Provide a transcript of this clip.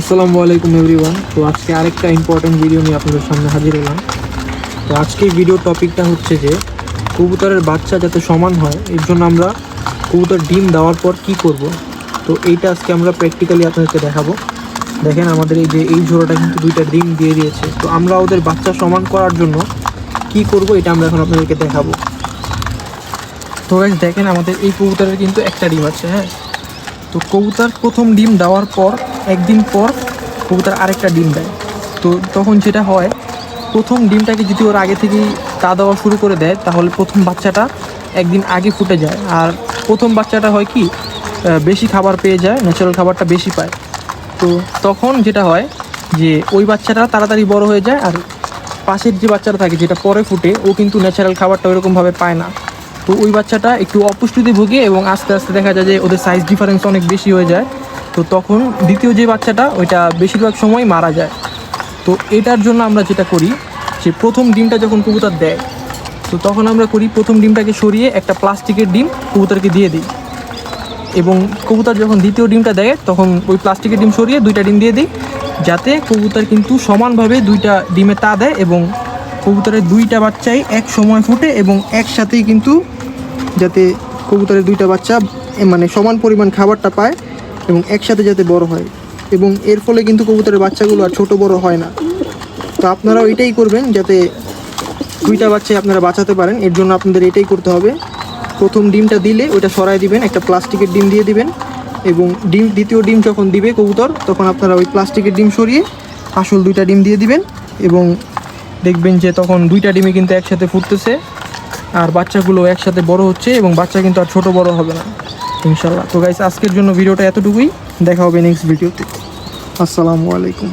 আসসালামু আলাইকুম এভরিওয়ান। তো আজকে আরেকটা ইম্পর্টেন্ট ভিডিও নিয়ে আপনাদের সামনে হাজির হলাম। তো আজকে ভিডিও টপিকটা হচ্ছে যে, কবুতরের বাচ্চা যাতে সমান হয়, এর জন্য আমরা কবুতর ডিম দেওয়ার পর কি করব? তো এইটা আজকে আমরা প্র্যাকটিক্যালি আপনাদেরকে দেখাবো। দেখেন আমাদের এই যে, এই জোড়াটা কিন্তু দুইটা ডিম দিয়ে দিয়েছে। তো আমরা ওদের বাচ্চা সমান করার জন্য কি করব, এটা আমরা এখন আপনাদেরকে দেখাবো। তো guys, দেখেন আমাদের এই কবুতরের কিন্তু একটা ডিম আছে হ্যাঁ? তো কবুতর প্রথম ডিম দেওয়ার পর একদিন পর কবুতর আরেকটা ডিম দেয়। তো তখন যেটা হয়, প্রথম ডিমটাকে যদি ওর আগে থেকেই তা দেওয়া শুরু করে দেয়, তাহলে প্রথম বাচ্চাটা একদিন আগে ফুটে যায়। আর প্রথম বাচ্চাটা হয় কি বেশি খাবার পেয়ে যায় ন্যাচারাল খাবারটা বেশি পায়। তো তখন যেটা হয় যে, ওই বাচ্চাটা তাড়াতাড়ি বড় হয়ে যায়, আর পাশের যে বাচ্চাটা থাকে, যেটা পরে ফুটে, ও কিন্তু ন্যাচারাল খাবারটা ওইরকমভাবে পায় না। তো ওই বাচ্চাটা একটু অপুষ্টিতে ভুগে এবং আস্তে আস্তে দেখা যায় যে, ওদের সাইজ ডিফারেন্স অনেক বেশি হয়ে যায়। তো তখন দ্বিতীয় যে বাচ্চাটা, ওইটা বেশিরভাগ সময় মারা যায়। তো এটার জন্য আমরা যেটা করি, যে প্রথম ডিমটা যখন কবুতর দেয়, তো তখন আমরা করি প্রথম ডিমটাকে সরিয়ে একটা প্লাস্টিকের ডিম কবুতরকে দিয়ে দিই। এবং কবুতর যখন দ্বিতীয় ডিমটা দেয়, তখন ওই প্লাস্টিকের ডিম সরিয়ে দুইটা ডিম দিয়ে দিই, যাতে কবুতর কিন্তু সমানভাবে দুইটা ডিমে তা দেয় এবং কবুতরের দুইটা বাচ্চাই এক সময় ফুটে এবং একসাথেই কিন্তু যাতে কবুতরের দুইটা বাচ্চা মানে সমান পরিমাণ খাবারটা পায়। এবং একসাথে যাতে বড় হয়। এবং এর ফলে কিন্তু কবুতরের বাচ্চাগুলো আর ছোট বড় হয় না। তো আপনারাও এটাই করবেন যাতে দুইটা বাচ্চাই আপনারা বাঁচাতে পারেন। এর জন্য আপনাদের এটাই করতে হবে। প্রথম ডিমটা দিলে ওইটা সরাই দিবেন, একটা প্লাস্টিকের ডিম দিয়ে দিবেন। এবং ডিম, দ্বিতীয় ডিম যখন দিবে কবুতর, তখন আপনারা ওই প্লাস্টিকের ডিম সরিয়ে আসল দুইটা ডিম দিয়ে দিবেন এবং দেখবেন যে তখন দুইটা ডিমে কিন্তু একসাথে ফুটতেছে। আর বাচ্চাগুলো একসাথে বড় হচ্ছে এবং বাচ্চা কিন্তু আর ছোট বড় হবে না। ইনশাল্লাহ তো গাইস আজকের জন্য ভিডিওটা এতটুকুই। দেখা হবে নেক্সট ভিডিওতে আসসালামু আলাইকুম।